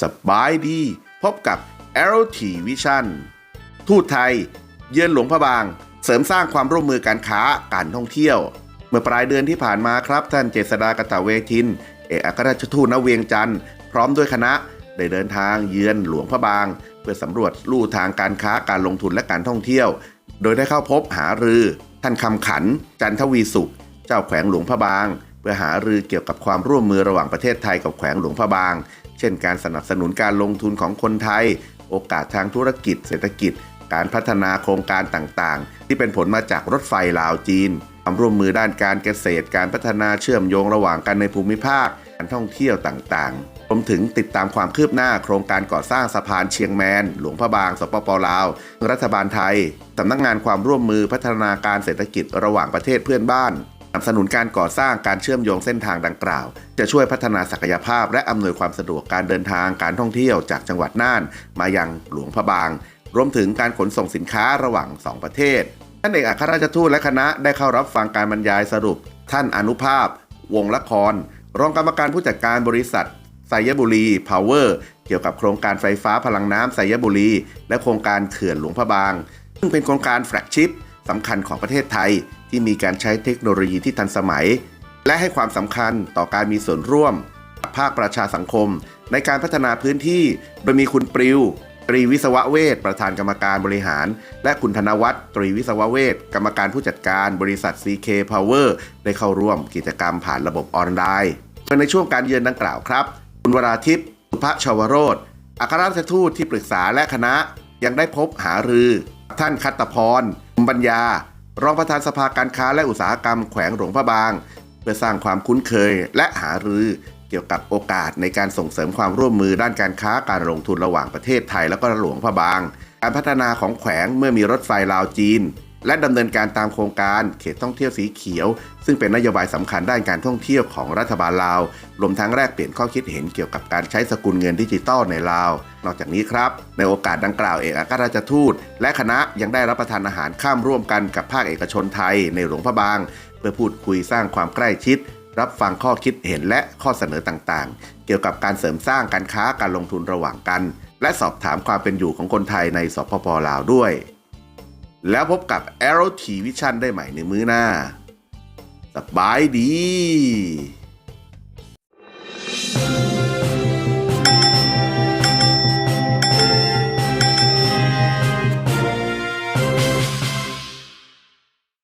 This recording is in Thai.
สบายดี พบกับ a r o t Vision ทูตไทย เยือนหลวงพระบาง เสริมสร้างความร่วมมือการค้าการท่องเที่ยว เมื่อปลายเดือนที่ผ่านมาครับ ท่านเจษดากตะเวทิน เอกอัครราชทูตณเวียงจันทร์พร้อมด้วยคณะได้เดินทางเยือนหลวงพระบาง เพื่อสำรวจลู่ทางการค้าการลงทุนและการท่องเที่ยว โดยได้เข้าพบหารือ ท่านคำขัน จันทวีสุข เจ้าแขวงหลวงพระบาง เพื่อหารือเกี่ยวกับความร่วมมือระหว่างประเทศไทยกับแขวงหลวงพระบาง เช่นการสนับสนุนการลงทุนของคนไทย โอกาสทางธุรกิจ เศรษฐกิจ การพัฒนาโครงการต่างๆ ที่เป็นผลมาจากรถไฟลาวจีนความร่วมมือด้านการเกษตร การพัฒนาเชื่อมโยงระหว่างกันในภูมิภาค การท่องเที่ยวต่างๆ รวมถึงติดตามความคืบหน้าโครงการก่อสร้างสะพานเชียงแมน หลวงพระบาง สปปลาว รัฐบาลไทย สำนักงานความร่วมมือพัฒนาการเศรษฐกิจระหว่างประเทศเพื่อนบ้าน นับสนุนการก่อสร้างการเชื่อมโยงเส้นทางดังกล่าว จะช่วยพัฒนาศักยภาพ และอำนวยความสะดวกการเดินทางการท่องเที่ยวจากจังหวัดน่าน มายังหลวงพระบาง รวมถึงการขนส่งสินค้าระหว่างสองประเทศ ท่านเอกอัครราชทูตและคณะได้เข้ารับฟังการบรรยายสรุป ท่านอนุภาพ วงละคร รองกรรมการผู้จัดการบริษัทไซยบุรีพาวเวอร์เกี่ยวกับโครงการไฟฟ้าพลังน้ำไซยบุรี และโครงการเขื่อนหลวงพระบาง ซึ่งเป็นโครงการแฟลกชิพ สำคัญของประเทศไทย ที่มีการใช้เทคโนโลยีที่ทันสมัย และให้ความสำคัญต่อการมีส่วนร่วมภาคประชาสังคม ในการพัฒนาพื้นที่โดยมีคุณปริว ตรีวิศวะเวทประธานกรรมการบริหาร และคุณธนวัฒน์ตรีวิศวะเวทกรรมการผู้จัดการบริษัท CK Power ได้เข้าร่วมกิจกรรมผ่านระบบออนไลน์โดยในช่วงการเยือนดังกล่าวครับ คุณวราทิพย์สุภชวโรธอัครราชทูตที่ปรึกษาและคณะยังได้พบหารือ ท่านคัตตพรมปัญญา รองประธานสภาการค้าและอุตสาหกรรมแขวงหลวงพระบาง เพื่อสร้างความคุ้นเคยและหารือเกี่ยวกับโอกาสในการส่งเสริมความร่วมมือด้านการค้าการลงทุนระหว่างประเทศไทยและก็หลวงพระบาง การพัฒนาของแขวงเมื่อมีรถไฟลาวจีน และดำเนินการตามโครงการเขตท่องเที่ยวสีเขียว ซึ่งเป็นนโยบายสำคัญด้านการท่องเที่ยวของรัฐบาลลาว รวมทั้งแลกเปลี่ยนข้อคิดเห็นเกี่ยวกับการใช้สกุลเงินดิจิตอลในลาว นอกจากนี้ครับ ในโอกาสดังกล่าวเอกอัครราชทูต และคณะยังได้รับประทานอาหารข้ามร่วมกันกับภาคเอกชนไทยในหลวงพระบาง เพื่อพูดคุยสร้างความใกล้ชิด รับฟังข้อคิดเห็นและข้อเสนอต่างๆ เกี่ยวกับการเสริมสร้างการค้าการลงทุนระหว่างกัน และสอบถามความเป็นอยู่ของคนไทยในสปปลาวด้วย แล้วพบกับ a r r o w T Vision ได้ใหม่ในมื้อหน้า สบายดี